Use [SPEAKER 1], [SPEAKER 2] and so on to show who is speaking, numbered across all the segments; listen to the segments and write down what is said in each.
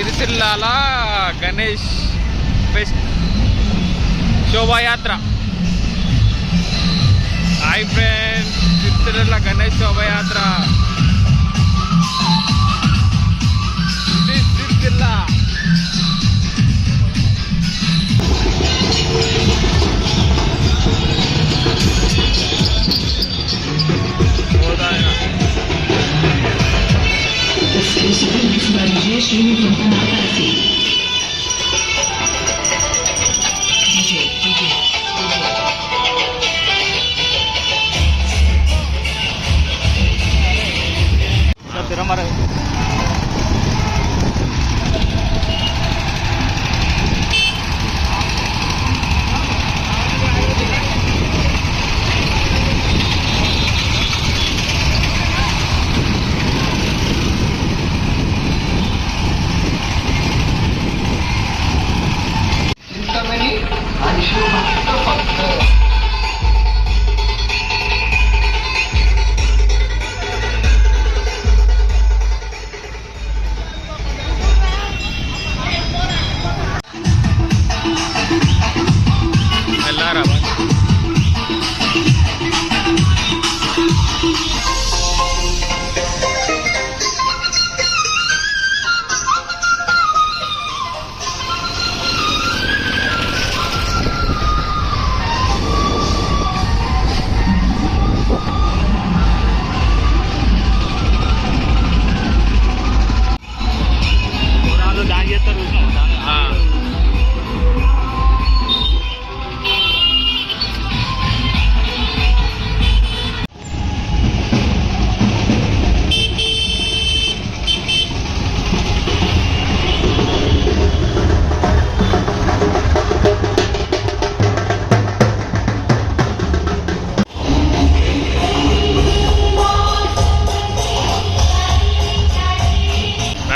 [SPEAKER 1] సిరిసిల్లాల Ganesh fest శోభాయాత్ర. Hi friends Sircilla Ganesh శోభాయాత్ర.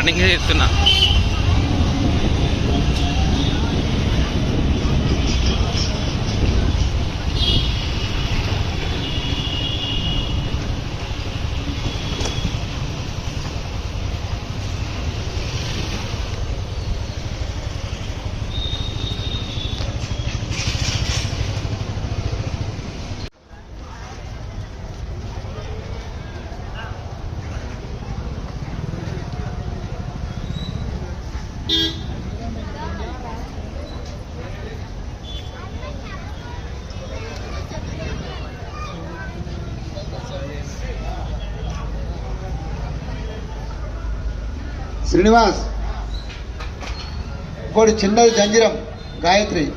[SPEAKER 1] Running చేస్తున్నా.
[SPEAKER 2] శ్రీనివాస్. ఇంకోటి చిన్నది జంజిరం గాయత్రి.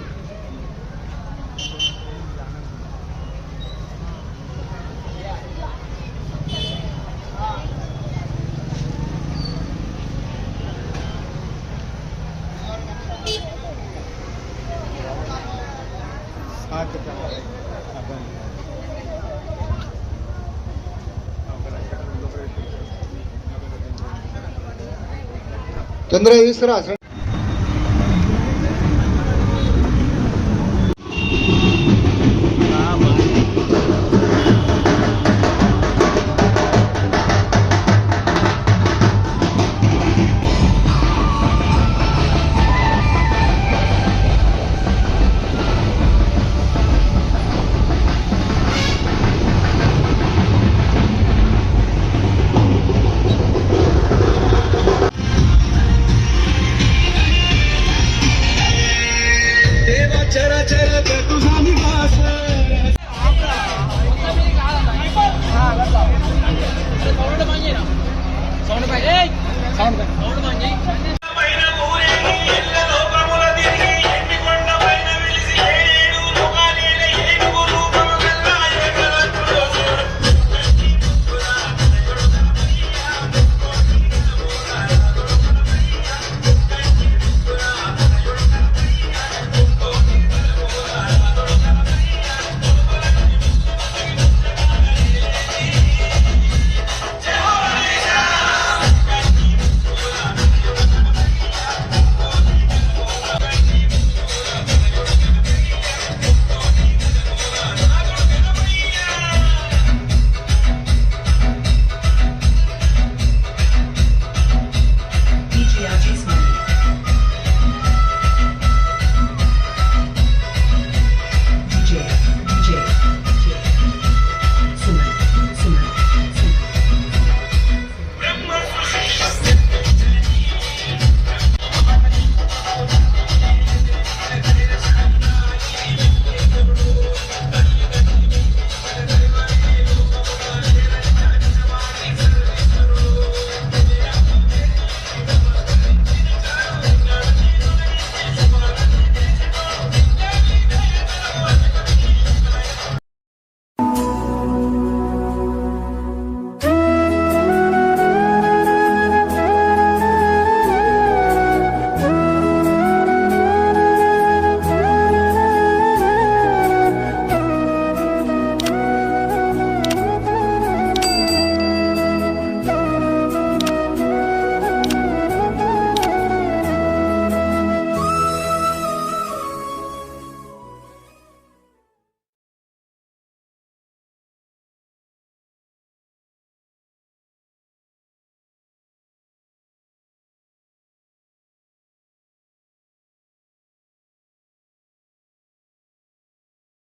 [SPEAKER 2] తొందరగా తీసుకురా